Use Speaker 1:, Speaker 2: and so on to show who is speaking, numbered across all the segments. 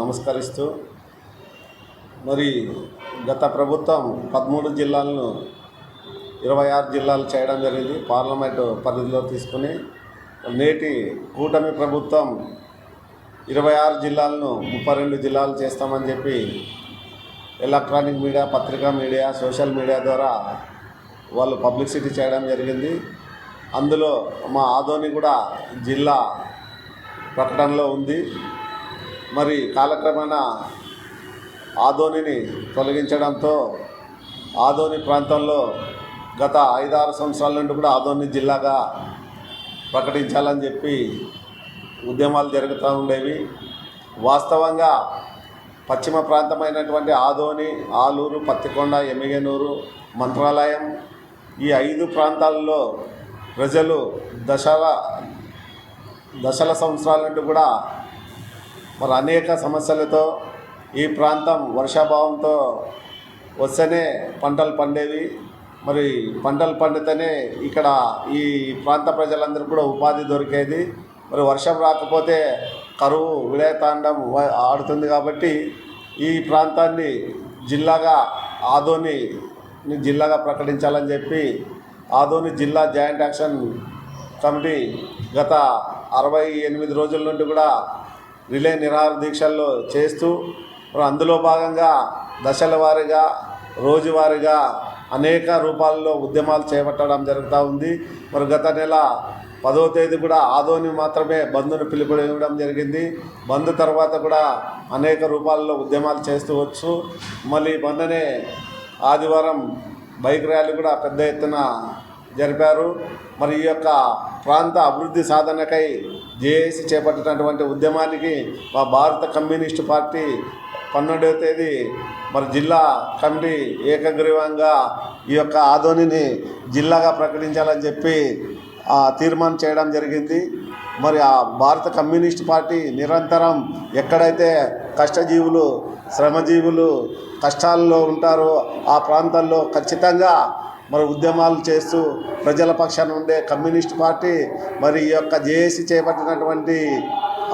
Speaker 1: నమస్కరిస్తూ మరి గత ప్రభుత్వం పదమూడు జిల్లాలను ఇరవై ఆరు జిల్లాలు చేయడం జరిగింది. పార్లమెంటు పరిధిలో తీసుకుని నేటి కూటమి ప్రభుత్వం ఇరవై ఆరు జిల్లాలను ముప్పై రెండు జిల్లాలు చేస్తామని చెప్పి ఎలక్ట్రానిక్ మీడియా పత్రికా మీడియా సోషల్ మీడియా ద్వారా వాళ్ళు పబ్లిసిటీ చేయడం జరిగింది. అందులో మా ఆదోని కూడా జిల్లా ప్రకటనలో ఉంది. మరి కాలక్రమేణా ఆదోనిని తొలగించడంతో ఆదోని ప్రాంతంలో గత ఐదారు సంవత్సరాల నుండి కూడా ఆదోని జిల్లాగా ప్రకటించాలని చెప్పి ఉద్యమాలు జరుగుతూ ఉండేవి. వాస్తవంగా పశ్చిమ ప్రాంతమైనటువంటి ఆదోని ఆలూరు పత్తికొండ ఎమ్మిగనూరు మంత్రాలయం ఈ ఐదు ప్రాంతాల్లో ప్రజలు దశల దశల సంవత్సరాల నుండి కూడా మరి అనేక సమస్యలతో ఈ ప్రాంతం వర్షాభావంతో వస్తేనే పంటలు పండేవి. మరి పంటలు పండితేనే ఇక్కడ ఈ ప్రాంత ప్రజలందరూ కూడా ఉపాధి దొరికేది. మరి వర్షం రాకపోతే కరువు విలయతాండం ఆడుతుంది కాబట్టి ఈ ప్రాంతాన్ని జిల్లాగా ఆదోని జిల్లాగా ప్రకటించాలని చెప్పి ఆదోని జిల్లా జాయింట్ యాక్షన్ కమిటీ గత అరవై ఎనిమిది రోజుల నుండి కూడా రిలే నిరాహార దీక్షల్లో చేస్తూ మరి అందులో భాగంగా దశల వారీగా రోజువారీగా అనేక రూపాల్లో ఉద్యమాలు చేపట్టడం జరుగుతూ ఉంది. మరి గత నెల పదవ తేదీ కూడా ఆదోని మాత్రమే బంధును పిలుపునివ్వడం జరిగింది. బంద్ తర్వాత కూడా అనేక రూపాల్లో ఉద్యమాలు చేస్తూ వచ్చు. మళ్ళీ మొన్ననే ఆదివారం బైక్ ర్యాలీ కూడా పెద్ద ఎత్తున జరిపారు. మరి ఈ యొక్క ప్రాంత అభివృద్ధి సాధనకై జేఏసీ చేపట్టినటువంటి ఉద్యమానికి మా భారత కమ్యూనిస్టు పార్టీ పన్నెండవ తేదీ మరి జిల్లా కమిటీ ఏకగ్రీవంగా ఈ యొక్క ఆధోనిని జిల్లాగా ప్రకటించాలని చెప్పి ఆ, తీర్మానం చేయడం జరిగింది. మరి ఆ భారత కమ్యూనిస్ట్ పార్టీ నిరంతరం ఎక్కడైతే కష్టజీవులు శ్రమజీవులు కష్టాల్లో ఉంటారో ఆ ప్రాంతాల్లో ఖచ్చితంగా మరి ఉద్యమాలు చేస్తూ ప్రజల పక్షాన ఉండే కమ్యూనిస్ట్ పార్టీ మరి ఈ యొక్క జేఏసీ చేపట్టినటువంటి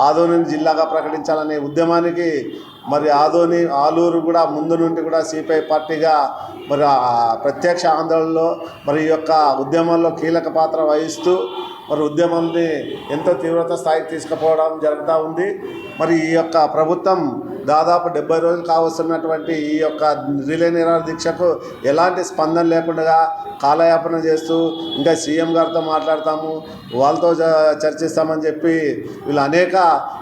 Speaker 1: ఆదోనిని జిల్లాగా ప్రకటించాలనే ఉద్యమానికి మరి ఆదోని ఆలూరు కూడా ముందు నుండి కూడా సిపిఐ పార్టీగా మరి ప్రత్యక్ష ఆందోళనలో మరి ఈ యొక్క ఉద్యమంలో కీలక పాత్ర వహిస్తూ మరి ఉద్యమాన్ని ఎంతో తీవ్రత స్థాయికి తీసుకుపోవడం జరుగుతూ ఉంది. మరి ఈ యొక్క ప్రభుత్వం దాదాపు డెబ్బై రోజులు కావస్తున్నటువంటి ఈ యొక్క రిలే నిరాహార దీక్షకు ఎలాంటి స్పందన లేకుండా కాలయాపన చేస్తూ ఇంకా సీఎం గారితో మాట్లాడతాము వాళ్ళతో చ- చర్చిస్తామని చెప్పి వీళ్ళు అనేక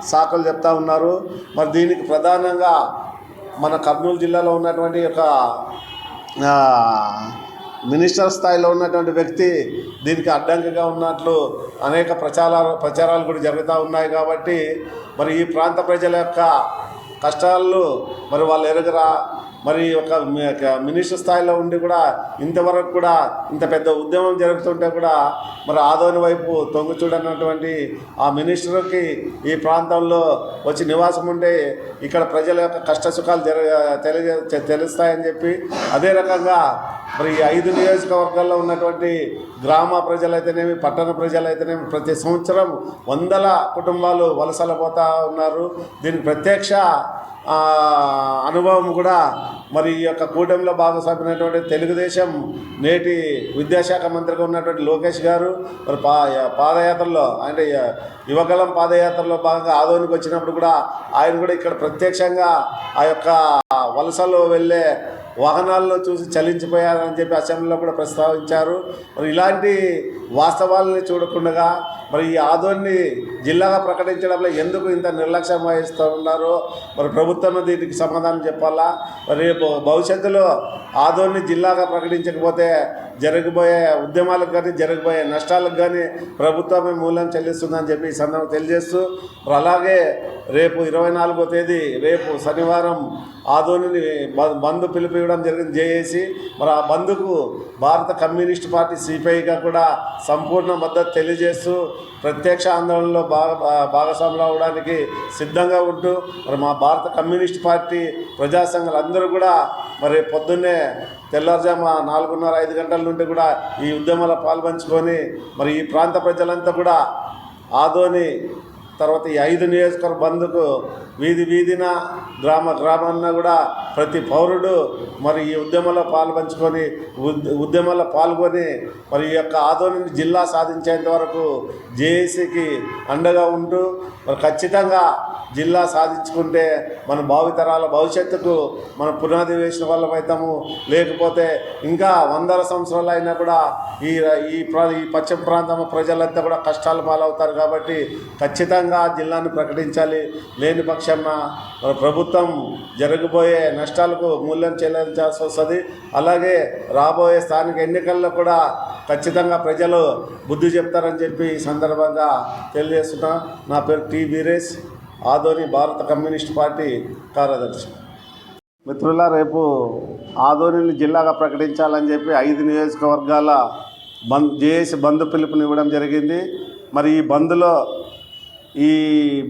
Speaker 1: సాకులు చెప్తా ఉన్నారు. మరి దీనికి ప్రధానంగా మన కర్నూలు జిల్లాలో ఉన్నటువంటి ఒక మినిస్టర్ స్థాయిలో ఉన్నటువంటి వ్యక్తి దీనికి అడ్డంకిగా ఉన్నట్లు అనేక ప్రచారాలు ప్రచారాలు కూడా జరుగుతూ ఉన్నాయి కాబట్టి మరి ఈ ప్రాంత ప్రజల యొక్క కష్టాలు మరి వాళ్ళు ఎరుగరా మరి ఒక మినిస్టర్ స్థాయిలో ఉండి కూడా ఇంతవరకు కూడా ఇంత పెద్ద ఉద్యమం జరుగుతుంటే కూడా మరి ఆదోని వైపు తొంగు చూడనటువంటి ఆ మినిస్టర్కి ఈ ప్రాంతంలో వచ్చి నివాసం ఉంటే ఇక్కడ ప్రజల యొక్క కష్ట సుఖాలు తెలియ తెలుస్తాయని చెప్పి అదే రకంగా మరి ఈ ఐదు నియోజకవర్గాల్లో ఉన్నటువంటి గ్రామ ప్రజలైతేనేమి పట్టణ ప్రజలైతేనేమి ప్రతి సంవత్సరం వందల కుటుంబాలు వలసలు పోతా ఉన్నారు. దీనికి ప్రత్యక్ష అనుభవం కూడా మరి ఈ యొక్క కూటమిలో భాగస్వామైనటువంటి తెలుగుదేశం నేటి విద్యాశాఖ మంత్రిగా ఉన్నటువంటి లోకేష్ గారు మరి పా పాదయాత్రలో అంటే యువకలం పాదయాత్రలో భాగంగా ఆదోనికి వచ్చినప్పుడు కూడా ఆయన కూడా ఇక్కడ ప్రత్యక్షంగా ఆ యొక్క వలసలో వెళ్ళే వాహనాల్లో చూసి చలించిపోయారని చెప్పి అసెంబ్లీలో కూడా ప్రస్తావించారు. మరి ఇలాంటి వాస్తవాలని చూడకుండా మరి ఈ ఆదోన్ని జిల్లాగా ప్రకటించడంలో ఎందుకు ఇంత నిర్లక్ష్యం వహిస్తూ ఉన్నారో మరి ప్రభుత్వం దీనికి సమాధానం చెప్పాలా? మరి రేపు భవిష్యత్తులో ఆదోని జిల్లాగా ప్రకటించకపోతే జరగబోయే ఉద్యమాలకు కానీ జరగబోయే నష్టాలకు కానీ ప్రభుత్వమే మూలం చెల్లిస్తుందని చెప్పి ఈ సందర్భం తెలియజేస్తూ అలాగే రేపు ఇరవై నాలుగో తేదీ రేపు శనివారం ఆదోనిని బంద్ పిలుపు ఇవ్వడం జరిగింది జేఏసి. మరి ఆ బంద్కు భారత కమ్యూనిస్ట్ పార్టీ సిపిఐగా కూడా సంపూర్ణ మద్దతు తెలియజేస్తూ ప్రత్యక్ష ఆందోళనలో భాగ భా- భాగస్వాములు అవడానికి సిద్ధంగా ఉంటూ మరి మా భారత కమ్యూనిస్ట్ పార్టీ ప్రజా సంఘాలు అందరూ కూడా మరి పొద్దున్నే తెల్లారుజామ నాలుగున్నర ఐదు గంటల నుండి కూడా ఈ ఉద్యమంలో పాల్పంచుకొని మరి ఈ ప్రాంత ప్రజలంతా కూడా ఆదోని తర్వాత ఈ ఐదు నియోజకవర్గ బంధుకు వీధి వీధిన గ్రామ గ్రామాన్న కూడా ప్రతి పౌరుడు మరి ఈ ఉద్యమంలో పాల్పంచుకొని ఉద్- ఉద్యమంలో పాల్గొని మరి ఈ యొక్క ఆదోని జిల్లా సాధించేంత వరకు జేఏసీకి అండగా ఉంటూ మరి ఖచ్చితంగా జిల్లా సాధించుకుంటే మన భావితరాల భవిష్యత్తుకు మన పునాది వేసిన వాళ్ళం లేకపోతే ఇంకా వందల సంవత్సరాలు అయినా కూడా ఈ ఈ ఈ పశ్చిమ ప్రాంతం ప్రజలంతా కూడా కష్టాలు పాలవుతారు కాబట్టి ఖచ్చితంగా జిల్లాను ప్రకటించాలి. లేని పక్షాన ప్రభుత్వం జరగబోయే నష్టాలకు మూల్యం చెల్లించాల్సి వస్తుంది. అలాగే రాబోయే స్థానిక ఎన్నికల్లో కూడా ఖచ్చితంగా ప్రజలు బుద్ధి చెప్తారని చెప్పి ఈ సందర్భంగా తెలియజేస్తున్నా. నా పేరు టి వీరేష్. ఆదోని భారత కమ్యూనిస్ట్ పార్టీ కార్యదర్శి. మిత్రుల రేపు ఆదోనిని జిల్లాగా ప్రకటించాలని చెప్పి ఐదు నియోజకవర్గాల బంద్ జేఏసీ బంధు పిలుపునివ్వడం జరిగింది. మరి ఈ బంద్లో ఈ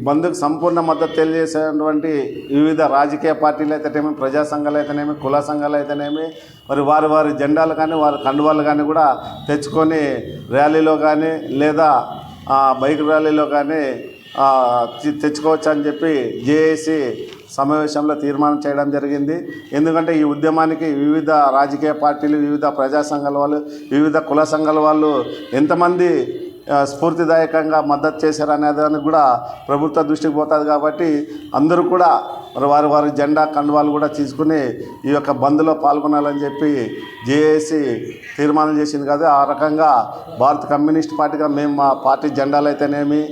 Speaker 1: బంద్కు సంపూర్ణ మద్దతు తెలియజేసేటువంటి వివిధ రాజకీయ పార్టీలు అయితేనేమి ప్రజా సంఘాలు అయితేనేమి కుల సంఘాలు అయితేనేమి మరి వారి వారి జెండాలు కానీ వారి కండువాలు కానీ కూడా తెచ్చుకొని ర్యాలీలో కానీ లేదా బైక్ ర్యాలీలో కానీ తెచ్చుకోవచ్చు అని చెప్పి జేఏసీ సమావేశంలో తీర్మానం చేయడం జరిగింది. ఎందుకంటే ఈ ఉద్యమానికి వివిధ రాజకీయ పార్టీలు వివిధ ప్రజా సంఘాల వాళ్ళు వివిధ కుల సంఘాల వాళ్ళు ఎంతమంది స్ఫూర్తిదాయకంగా మద్దతు చేశారు అనే దానికి కూడా ప్రభుత్వ దృష్టికి పోతుంది కాబట్టి అందరూ కూడా మరి వారి వారి జెండా కండువాలు కూడా తీసుకుని ఈ యొక్క బంద్లో పాల్గొనాలని చెప్పి జేఏసీ తీర్మానం చేసింది. కదా ఆ రకంగా భారత కమ్యూనిస్ట్ పార్టీగా మేము మా పార్టీ జెండాలు అయితేనేమి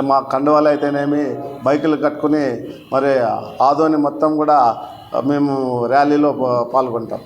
Speaker 1: మా కండువాలు అయితేనేమి బైకులు కట్టుకుని మరి ఆదోని మొత్తం కూడా మేము ర్యాలీలో పాల్గొంటాం.